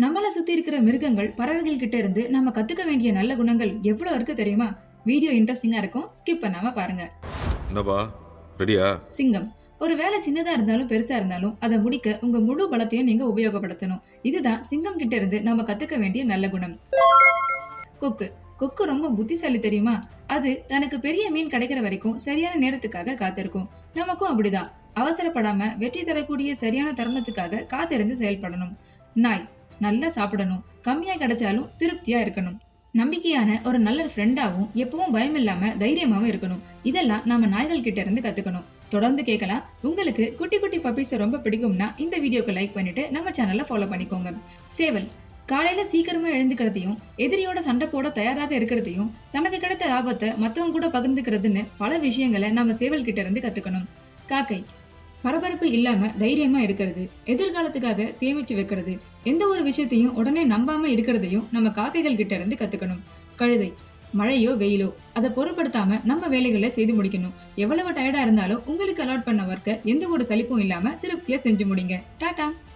நம்மள சுத்தி இருக்கிற மிருகங்கள் பறவைகள் கிட்ட இருந்து நம்ம கத்துக்க வேண்டிய நல்ல குணங்கள் எவ்வளவு இருக்கு தெரியுமா? வீடியோ இன்ட்ரெஸ்டிங்கா இருக்கும். ஸ்கிப் பண்ணாம பாருங்க. என்னப்பா? ரெடியா? சிங்கம். ஒரு வேலை சின்னதா இருந்தாலும் பெருசா இருந்தாலும் அதை முடிக்க உங்க முழு பலத்தையும் நீங்க உபயோகப்படுத்தணும். இதுதான் சிங்கம் கிட்ட இருந்து நம்ம கத்துக்க வேண்டிய நல்ல குணம். கொக்கு. கொக்கு ரொம்ப புத்திசாலி தெரியுமா? அது தனக்கு பெரிய மீன் கிடைக்கிற வரைக்கும் சரியான நேரத்துக்காக காத்திருக்கும். நமக்கும் அப்படிதான். அவசரப்படாம வெற்றி தரக்கூடிய சரியான தருணத்துக்காக காத்திருந்து செயல்படணும். நாய். நல்லா சாப்பிடணும். கம்மியாக கிடைச்சாலும் திருப்தியாக இருக்கணும். நம்பிக்கையான ஒரு நல்ல ஃப்ரெண்டாகவும் எப்பவும் பயம் இல்லாம தைரியமாகவும் இருக்கணும். இதெல்லாம் நம்ம நாய்கள் கிட்ட இருந்து கத்துக்கணும். தொடர்ந்து கேட்கலாம் உங்களுக்கு குட்டி குட்டி பப்பீஸ் ரொம்ப பிடிக்கும்னா இந்த வீடியோக்கு லைக் பண்ணிட்டு நம்ம சேனலை ஃபாலோ பண்ணிக்கோங்க. சேவல் காலையில சீக்கிரமா எழுந்துக்கிறதையும் எதிரியோட சண்டை போட தயாராக இருக்கிறதையும் தனக்கு கிடைத்த லாபத்தை மத்தவங்க கூட பகிர்ந்துக்கிறதுன்னு பல விஷயங்களை நம்ம சேவல் கிட்ட இருந்து கத்துக்கணும். காக்கை பரபரப்பு இல்லாம தைரியமா இருக்கிறது எதிர்காலத்துக்காக சேமிச்சு வைக்கிறது எந்த ஒரு விஷயத்தையும் உடனே நம்பாம இருக்கிறதையும் நம்ம காக்கைகள் கிட்ட இருந்து கத்துக்கணும். கழுதை மழையோ வெயிலோ அதை பொருட்படுத்தாம நம்ம வேலைகளை செய்து முடிக்கணும். எவ்வளவு டயர்டா இருந்தாலும் உங்களுக்கு அலாட் பண்ண ஒர்க்கை எந்த ஒரு சலிப்பும் இல்லாம திருப்தியா செஞ்சு முடிங்க. டாடா